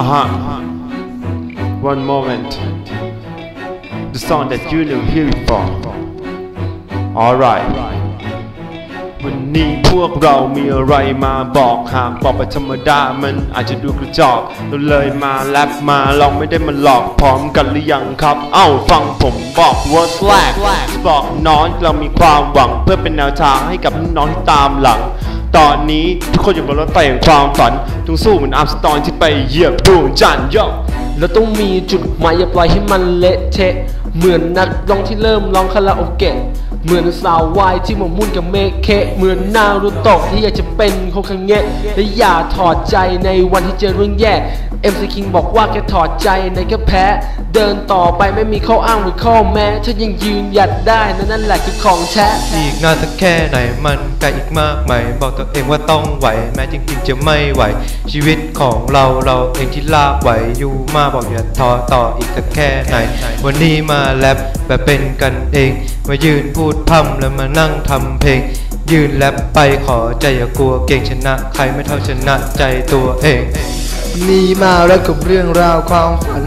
Uh-huh. One moment. The song that you will hear before. Alright. วันนี้พวกเรามีอะไรมาบอกหากบอกไปธรรมดามันอาจจะดูกระจอกเราเลยมาแรปมาลองไม่ได้มาหลอกพร้อมกันหรือยังครับ เอ้าฟังผมบอกว่าแรกบอกน้องเรามีความหวังเพื่อเป็นแนวทางให้กับน้องที่ตามหลัง ตอนนี้ทุกคนอยู่บนรถไฟแห่งความฝันต้องสู้เหมือนอัพสตรอนที่ไปเหยียบดวงจันทร์ย่อเราต้องมีจุดหมายอย่าปล่อยให้มันเละเทะ เหมือนนักร้องที่เริ่มร้องคาราโอเกะ เหมือนสาววายที่หมกมุ่นกับเมเคเหมือนนารุโตะที่อยากจะเป็นโคคังเงะและอย่าถอดใจในวันที่เจอเรื่องแย่ MC King บอกว่าแค่ถอดใจในแค่แพ้ เดินต่อไปไม่มีข้ออ้างหรือข้อแม้ ถ้ายังยืนหยัดได้นั่นนั่นแหละคือของแท้ อีกนานสักแค่ไหนมันไกลอีกมากไหมบอกตัวเองว่าต้องไหว แม้จริงๆจะไม่ไหว ชีวิตของเราเราเองที่ลากไหวอยู่มาบอกอย่าท้อต่ออีกสักแค่ไหน วันนี้มาแรปแบบเป็นกันเอง มายืนพูดพร่ำแล้วมานั่งทำเพลง ยืนแรปไปขอใจอย่ากลัวเก่งชนะ ใครไม่เท่าชนะใจตัวเอง มีมาแล้วกับเรื่องราวความฝัน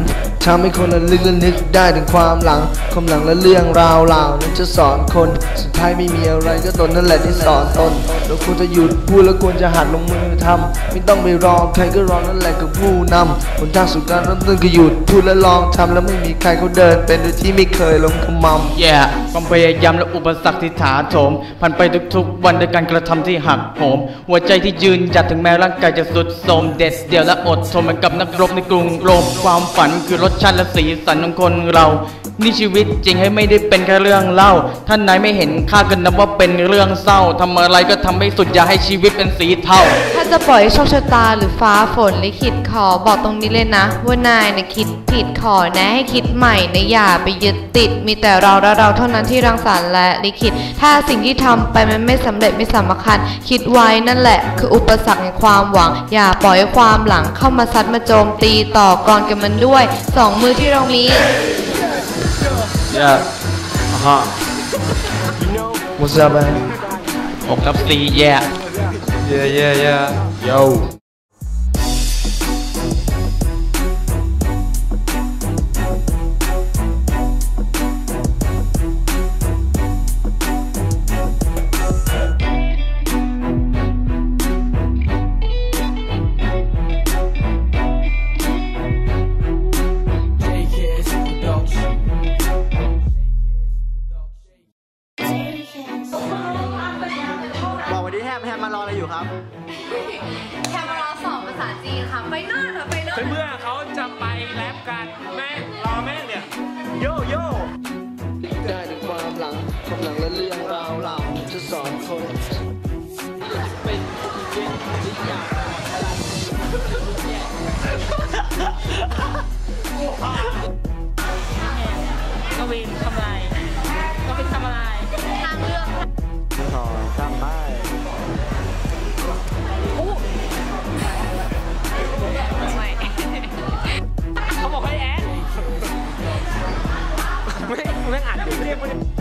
ทำให้คนละลึกและนึกได้ถึงความหลัง ความหลังและเรื่องราวเหล่านั้นจะสอนคน สุดท้ายไม่มีอะไรก็ตนนั่นแหละที่สอนตนเราควรจะหยุดพูดแล้วควรจะหัดลงมือทำไม่ต้องไปรอใครก็รอนั่นแหละคือผู้นำหนทางสู่การเริ่มต้นก็หยุดพูดและลองทำแล้วไม่มีใครเขาเดิน เป็นโดยที่ไม่เคยลงขมำแย่ความพยายามและอุปสรรคที่ถาโถมผ่านไปทุกๆ วันด้วยการกระทำที่หักโหม หัวใจที่ยืนหยัดถึงแม้ร่างกายจะสุดโทรมเด็ดเดี่ยวและอดทนเหมือนกับนักรบในกรุงโรมความฝันคือรถสชาติและสีสันของคนเรา นี่ชีวิตจริงให้ไม่ได้เป็นแค่เรื่องเล่า ท่านไหนไม่เห็นค่ากันนับว่าเป็นเรื่องเศร้าทำอะไรก็ทำให้สุดอย่าให้ชีวิตเป็นสีเทาถ้าจะปล่อยโชคชะตาหรือฟ้าฝนลิขิตขอบอกตรงนี้เลยนะ ว่านายนะคิดผิดขอแนะให้คิดใหม่นะอย่าไปยึดติด มีแต่เราและเราเท่านั้นที่รังสรรค์และลิขิต ถ้าสิ่งที่ทำไปมันไม่สำเร็จไม่สำคัญ คิดไว้นั่นแหละ คืออุปสรรคแห่งความหวัง อย่าปล่อยความหลังเข้ามาซัดมาโจมตีต่อกรกันมันด้วยสองมือที่เรามี Yeah. Uh-huh. What's up man อกกับสีแย่ yeah yeah yeah Yo. สอบภาษาจีนค่ะ ไปโน่นค่ะไปโน่นเมื่อเขาจะไปแรปกันแม่งรอแม่งเนี่ย โยโย่ได้ถึงความหลังความหลังและเรื่อง อ่า